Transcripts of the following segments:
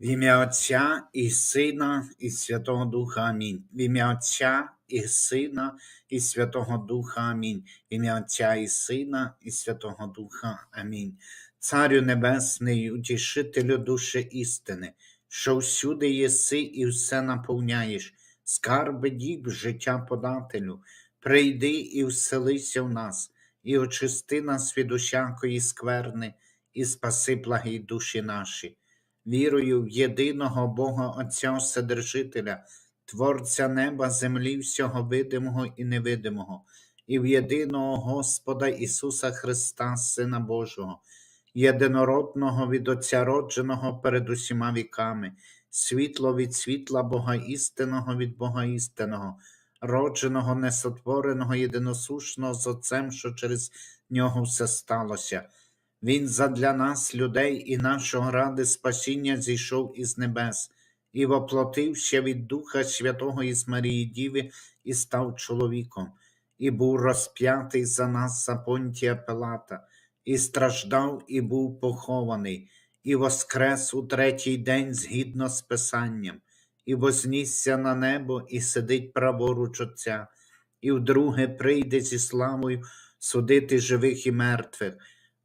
В ім'я Отця і Сина, і Святого Духа Амінь. В ім'я Отця і Сина, і Святого Духа Амінь. В ім'я Отця і Сина, і Святого Духа Амінь. Царю Небесний, утішителю душі істини, що всюди єси і все наповняєш, скарби діб життя подателю, прийди і вселися в нас, і очисти нас від усякої скверни, і спаси благі душі наші вірую в єдиного Бога Отця Вседержителя, Творця неба, землі, всього видимого і невидимого, і в єдиного Господа Ісуса Христа, Сина Божого, єдинородного від Отця родженого перед усіма віками, світло від світла Бога істинного від Бога істинного, родженого, несотвореного, єдиносушного з Отцем, що через нього все сталося. Він задля нас, людей і нашого ради спасіння зійшов із небес і воплотився від Духа Святого із Марії Діви і став чоловіком, і був розп'ятий за нас за понтія Пилата, і страждав, і був похований, і воскрес у третій день згідно з Писанням, і вознісся на небо, і сидить праворуч Отця, і вдруге прийде зі славою судити живих і мертвих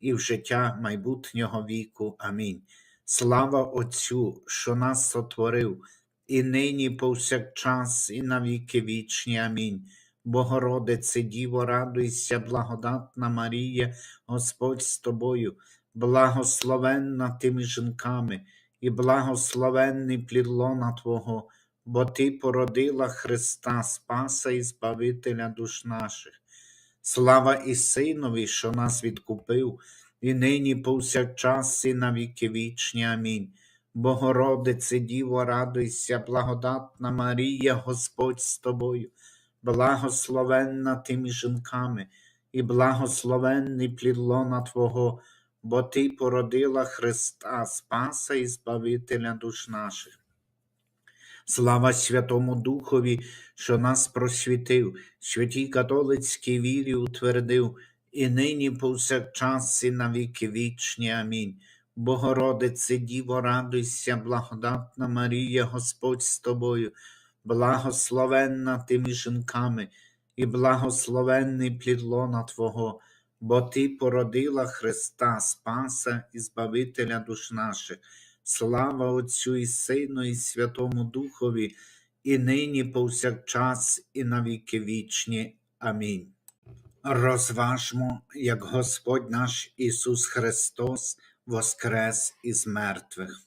і в життя майбутнього віку. Амінь. Слава Отцю, що нас сотворив, і нині повсякчас, і на віки вічні. Амінь. Богородице, Діво, радуйся, благодатна Марія, Господь з тобою, благословенна тими жінками, і благословенний плід лона Твого, бо Ти породила Христа, Спаса і Збавителя душ наших. Слава і Синові, що нас відкупив, і нині повсякчас, і на віки вічні. Амінь. Богородице, Діво, радуйся, благодатна Марія, Господь з тобою, благословенна тими жінками, і благословенний плід лона Твого, бо Ти породила Христа, Спаса і Збавителя душ наших. Слава Святому Духові, що нас просвітив, святій католицькій вірі утвердив, і нині повсякчас, і на віки вічні. Амінь. Богородице, Діво, радуйся, благодатна Марія, Господь з тобою, благословенна тими жінками, і благословенний плід лона Твого, бо Ти породила Христа, Спаса і Збавителя душ наших. Слава Отцю і Сину, і Святому Духові, і нині, повсякчас, і на віки вічні. Амінь. Розважмо, як Господь наш Ісус Христос воскрес із мертвих.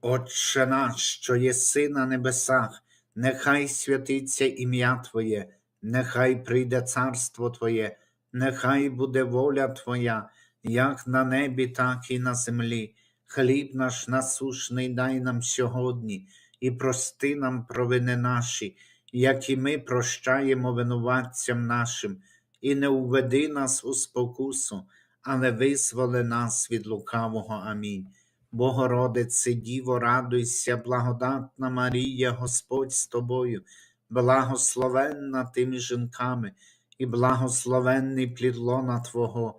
Отче наш, що єси на небесах, нехай святиться ім'я Твоє, нехай прийде царство Твоє, нехай буде воля Твоя, як на небі, так і на землі. Хліб наш насушний дай нам сьогодні, і прости нам провини наші, як і ми прощаємо винуватцям нашим, і не уведи нас у спокусу, але визволи нас від лукавого. Амінь. Богородице, Діво, радуйся, благодатна Марія, Господь з тобою, благословенна тими жінками, і благословенний плід лона Твого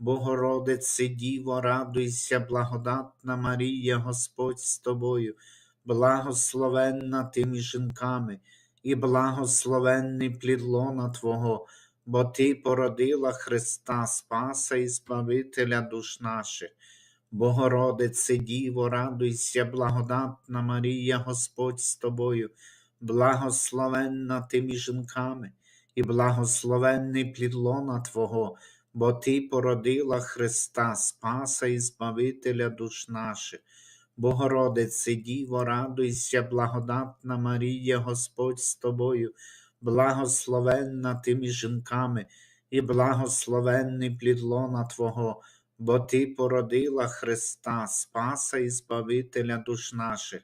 Богородице Діво, радуйся, благодатна Марія, Господь з тобою, благословенна ти між жінками, і благословенний плід лона Твого, бо Ти породила Христа, Спаса і Збавителя душ наших. Богородице Діво, радуйся, благодатна Марія, Господь з тобою, благословенна ти між жінками, і благословенний плід лона Твого, бо Ти породила Христа, Спаса і Збавителя душ наших. Богородице Діво, радуйся, благодатна Марія, Господь з тобою, благословенна ти між жінками, і благословенний плід лона Твого, бо Ти породила Христа, Спаса і Збавителя душ наших.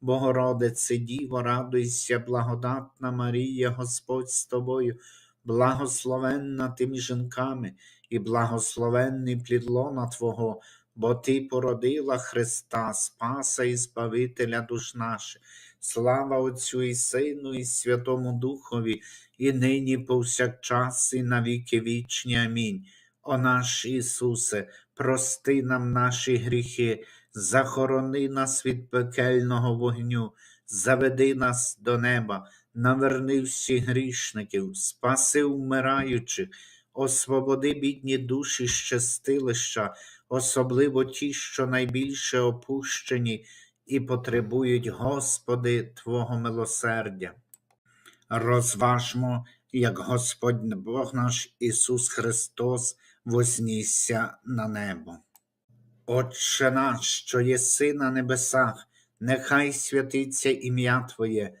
Богородице Діво, радуйся, благодатна Марія, Господь з тобою, благословенна ти між жінками, і благословенний плід лона Твого, бо Ти породила Христа, Спаса і Збавителя душ наших. Слава Отцю і Сину, і Святому Духові, і нині повсякчас, і навіки вічні. Амінь. О наш Ісусе, прости нам наші гріхи, захорони нас від пекельного вогню, заведи нас до неба, наверни всіх грішників, спаси вмираючих, освободи бідні душі щастилища, особливо ті, що найбільше опущені і потребують, Господи, Твого милосердя. Розважмо, як Господь Бог наш Ісус Христос вознісся на небо. Отче наш, що єси на небесах, нехай святиться ім'я Твоє,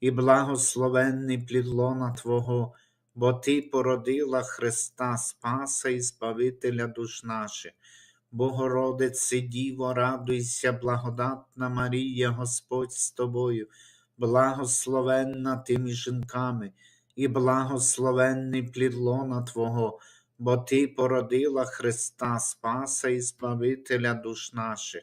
і благословенний плід лона Твого, бо Ти породила Христа, Спаса і Збавителя душ наших. Богородице, Діво, радуйся, благодатна Марія, Господь з тобою, благословенна ти між жінками, і благословенний плід лона Твого, бо Ти породила Христа, Спаса і Збавителя душ наших.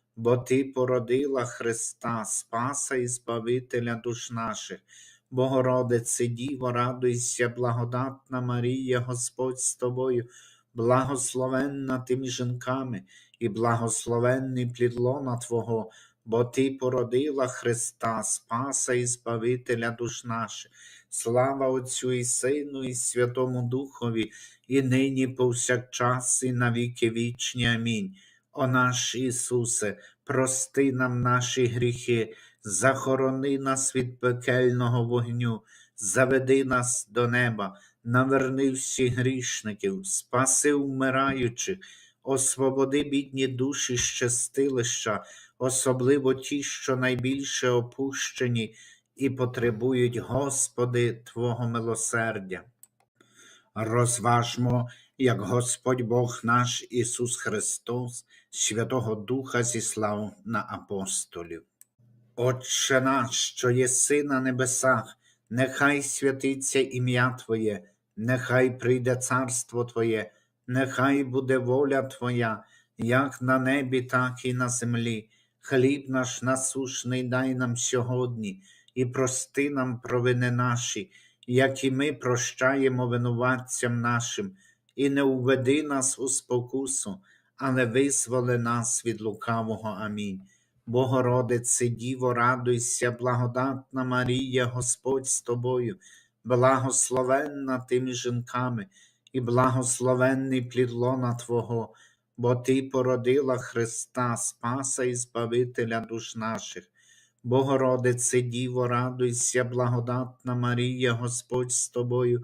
бо Ти породила Христа, Спаса і Збавителя душ наших. Богородице Діво, радуйся, благодатна Марія, Господь з тобою, благословенна ти між жінками, і благословенний плід лона Твого, бо Ти породила Христа, Спаса і Збавителя душ наших. Слава Отцю і Сину, і Святому Духові, і нині повсякчас, і на віки вічні. Амінь. О наш Ісусе, прости нам наші гріхи, захорони нас від пекельного вогню, заведи нас до неба, наверни всіх грішників, спаси вмираючих, освободи бідні душі щастилища, особливо ті, що найбільше опущені і потребують, Господи, Твого милосердя. Розважмо, як Господь Бог наш Ісус Христос, Святого Духа зіслав на апостолів. Отче наш, що єси на небесах, нехай святиться ім'я Твоє, нехай прийде царство Твоє, нехай буде воля Твоя, як на небі, так і на землі. Хліб наш насушний дай нам сьогодні, і прости нам провини наші, як і ми прощаємо винуватцям нашим, і не уведи нас у спокусу, але визволи нас від лукавого. Амінь. Богородице, Діво, радуйся, благодатна Марія, Господь з тобою, благословенна ти між жінками, і благословенний плід лона Твого, бо Ти породила Христа, Спаса і Збавителя душ наших. Богородице, Діво, радуйся, благодатна Марія, Господь з тобою,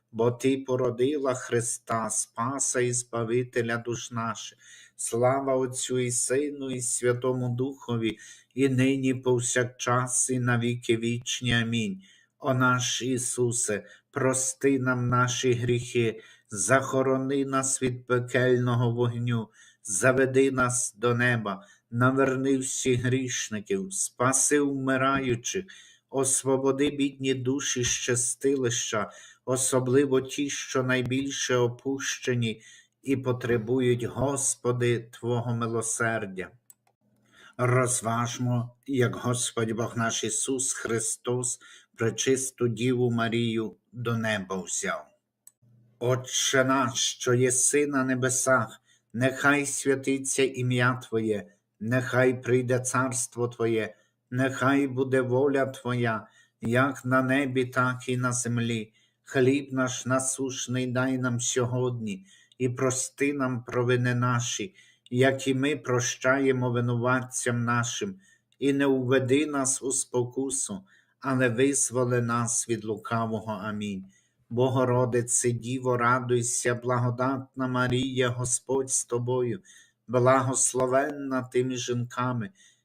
бо Ти породила Христа, Спаса і Збавителя душ наших. Слава Отцю і Сину, і Святому Духові, і нині повсякчас, і на віки вічні. Амінь. О наш Ісусе, прости нам наші гріхи, захорони нас від пекельного вогню, заведи нас до неба, наверни всіх грішників, спаси вмираючих, освободи бідні душі щастилища, особливо ті, що найбільше опущені і потребують, Господи, Твого милосердя. Розважмо, як Господь Бог наш Ісус Христос, пречисту Діву Марію до неба взяв. Отче наш, що єси на небесах, нехай святиться ім'я Твоє, нехай прийде царство Твоє, нехай буде воля Твоя, як на небі, так і на землі. Хліб наш насушний дай нам сьогодні, і прости нам провини наші, як і ми прощаємо винуватцям нашим, і не уведи нас у спокусу, але визволи нас від лукавого. Амінь. Богородице, Діво, радуйся, благодатна Марія, Господь з тобою, благословенна ти між жінками,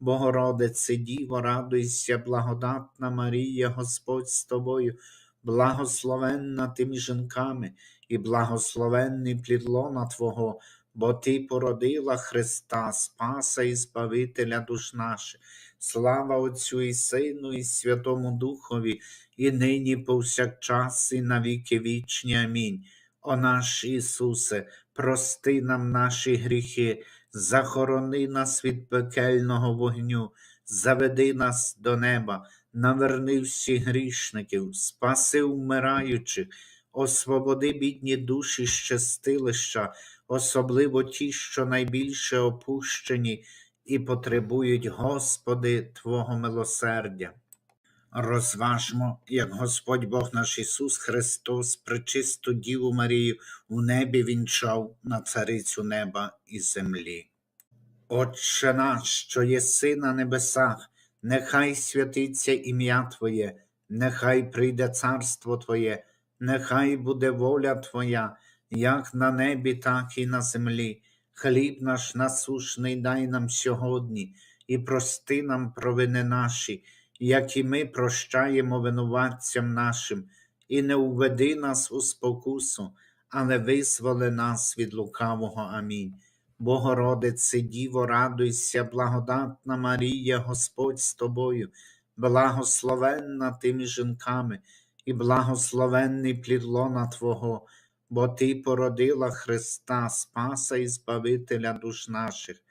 Богородице, Діво, радуйся, благодатна Марія, Господь з тобою, благословенна ти між жінками, і благословенний плід лона Твого, бо Ти породила Христа, Спаса і Збавителя душ наших. Слава Отцю і Сину, і Святому Духові, і нині повсякчас, і на віки вічні. Амінь. О наш Ісусе, прости нам наші гріхи, захорони нас від пекельного вогню, заведи нас до неба, наверни всіх грішників, спаси вмираючих, освободи бідні душі щастилища, особливо ті, що найбільше опущені і потребують, Господи, Твого милосердя. Розважмо, як Господь Бог наш Ісус Христос, пречисту Діву Марію у небі вінчав на царицю неба і землі. Отче наш, що єси на небесах, нехай святиться ім'я Твоє, нехай прийде царство Твоє, нехай буде воля Твоя, як на небі, так і на землі. Хліб наш насушний дай нам сьогодні, і прости нам провини наші, як і ми прощаємо винуватцям нашим, і не уведи нас у спокусу, але визволи нас від лукавого. Амінь. Богородице, Діво, радуйся, благодатна Марія, Господь з тобою, благословенна ти між жінками, і благословенний плід лона Твого, бо Ти породила Христа, Спаса і Збавителя душ наших.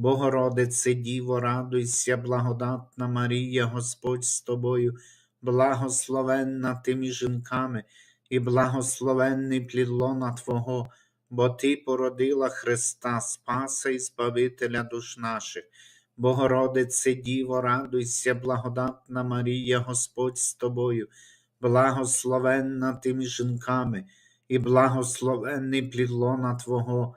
Богородице Діво, радуйся, благодатна Марія, Господь з тобою, благословенна ти між жінками, і благословенний плід лона Твого, бо Ти породила Христа, Спаса і Збавителя душ наших. Богородице Діво, радуйся, благодатна Марія, Господь з тобою, благословенна ти між жінками, і благословенний плід лона Твого,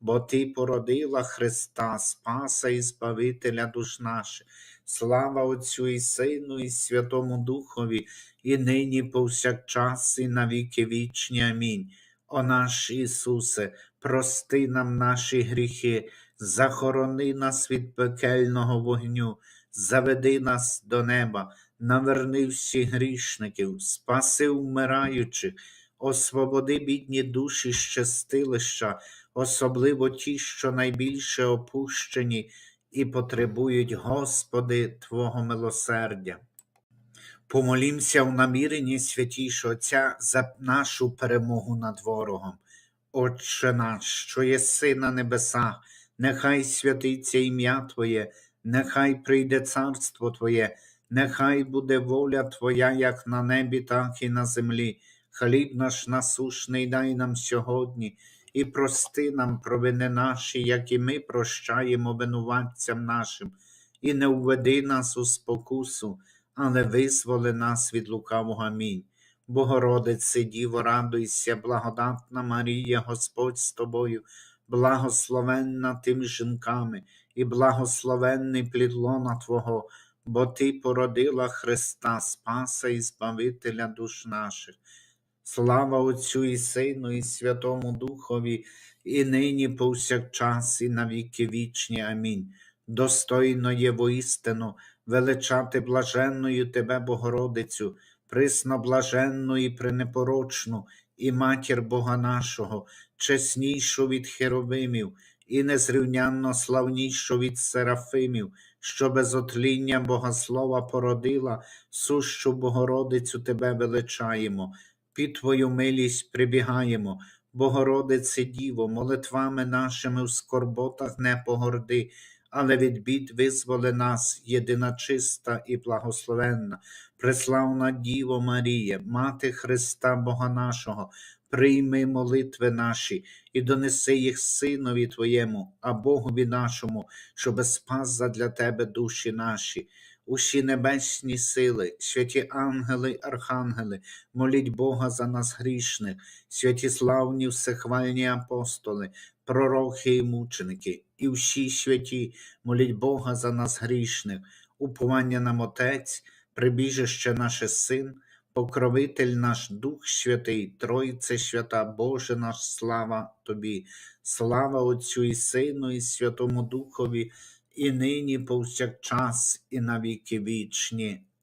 бо Ти породила Христа, Спаса і Збавителя душ наших. Слава Отцю і Сину, і Святому Духові, і нині повсякчас, і на віки вічні. Амінь. О наш Ісусе, прости нам наші гріхи, захорони нас від пекельного вогню, заведи нас до неба, наверни всіх грішників, спаси вмираючих, освободи бідні душі з чистилища, особливо ті, що найбільше опущені і потребують, Господи, Твого милосердя. Помолімся в наміренні святішого Отця за нашу перемогу над ворогом. Отче наш, що єси на небесах, нехай святиться ім'я Твоє, нехай прийде царство Твоє, нехай буде воля Твоя, як на небі, так і на землі. Хліб наш насушний дай нам сьогодні, і прости нам провини наші, як і ми прощаємо винуватцям нашим, і не введи нас у спокусу, але визволи нас від лукавого. Амінь. Богородице, Діво, радуйся, благодатна Марія, Господь з тобою, благословенна ти між жінками, і благословенний плід лона Твого, бо Ти породила Христа, Спаса і Збавителя душ наших. Слава Отцю і Сину, і Святому Духові, і нині повсякчас, і на віки вічні. Амінь. Достойно є воістину величати блаженною Тебе, Богородицю, присно блаженну і пренепорочну, і матір Бога нашого, чеснішу від херовимів, і незрівнянно славнішу від серафимів, що без отління Богослова породила, сущу Богородицю Тебе величаємо, під Твою милість прибігаємо. Богородице Діво, молитвами нашими в скорботах не погорди, але від бід визволи нас, єдина чиста і благословенна, преславна Діво Марія, Мати Христа Бога нашого, прийми молитви наші і донеси їх Синові Твоєму, а Богові нашому, щоби спас задля Тебе душі наші. Усі небесні сили, святі ангели, архангели, моліть Бога за нас грішних, святі славні всехвальні апостоли, пророки і мученики, і всі святі, моліть Бога за нас грішних, уповання нам Отець, прибіжище наше син, покровитель наш Дух Святий, Тройце свята, Боже наш, слава Тобі, слава Отцю і Сину, і Святому Духові, і нині, повсякчас, і на віки вічні.